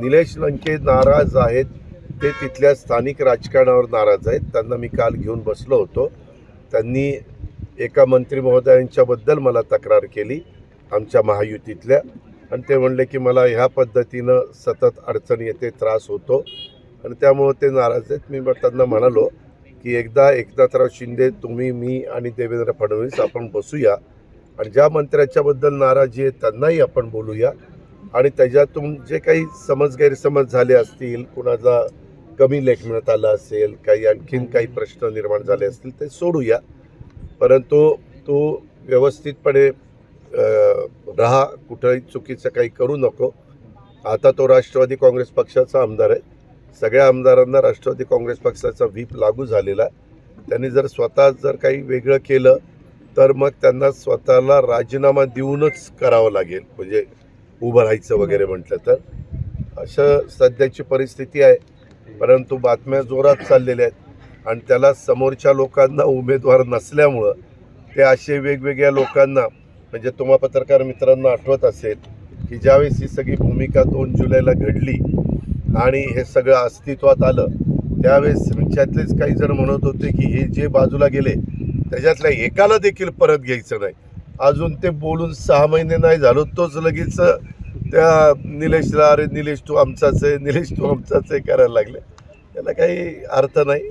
निलेश लंके नाराज आहेत. ते तिथल्या स्थानिक राजकारणावर नाराज आहेत. त्यांना मी काल घेऊन बसलो होतो. त्यांनी एका मंत्री महोदयांच्याबद्दल मला तक्रार केली आमच्या महायुतीतल्या. आणि ते म्हणले की मला ह्या पद्धतीनं सतत अडचण येते त्रास होतो. आणि त्यामुळं ते नाराज आहेत. मी त्यांना म्हणालो की एकदा एकनाथराव शिंदे तुम्ही मी आणि देवेंद्र फडणवीस आपण बसूया. आणि ज्या मंत्र्याच्याबद्दल नाराजी आहे त्यांनाही आपण बोलूया. आणि त्याच्यातून जे काही समज गैरसमज झाले असतील कुणाचा कमी लेख मिळत आला असेल काही आणखीन काही प्रश्न निर्माण झाले असतील ते सोडूया. परंतु तू व्यवस्थितपणे राहा कुठंही चुकीचं काही करू नको. आता तो राष्ट्रवादी काँग्रेस पक्षाचा आमदार आहे. सगळ्या आमदारांना राष्ट्रवादी काँग्रेस पक्षाचा व्हीप लागू झालेला आहे. त्यांनी जर स्वतः जर काही वेगळं केलं तर मग त्यांना स्वतःला राजीनामा देऊनच करावं लागेल. म्हणजे उभं राहायचं वगैरे म्हटलं तर. असं सध्याची परिस्थिती आहे. परंतु बातम्या जोरात चाललेल्या आहेत. आणि त्याला समोरच्या लोकांना उमेदवार नसल्यामुळं ते असे वेगवेगळ्या लोकांना म्हणजे तुम्हा पत्रकार मित्रांना आठवत असेल की ज्यावेळेस ही सगळी भूमिका दोन जुलैला घडली आणि हे सगळं अस्तित्वात आलं त्यावेळेस त्यातलेच काही जण म्हणत होते की हे जे बाजूला गेले त्याच्यातल्या एकाला देखील परत घ्यायचं नाही. अजून ते बोलून सहा महिने नाही झालो तोच लगेच त्या निलेशला अरे निलेश तू आमचाच आहे निलेश तू आमचाच आहे करायला लागले. त्याला काही अर्थ नाही.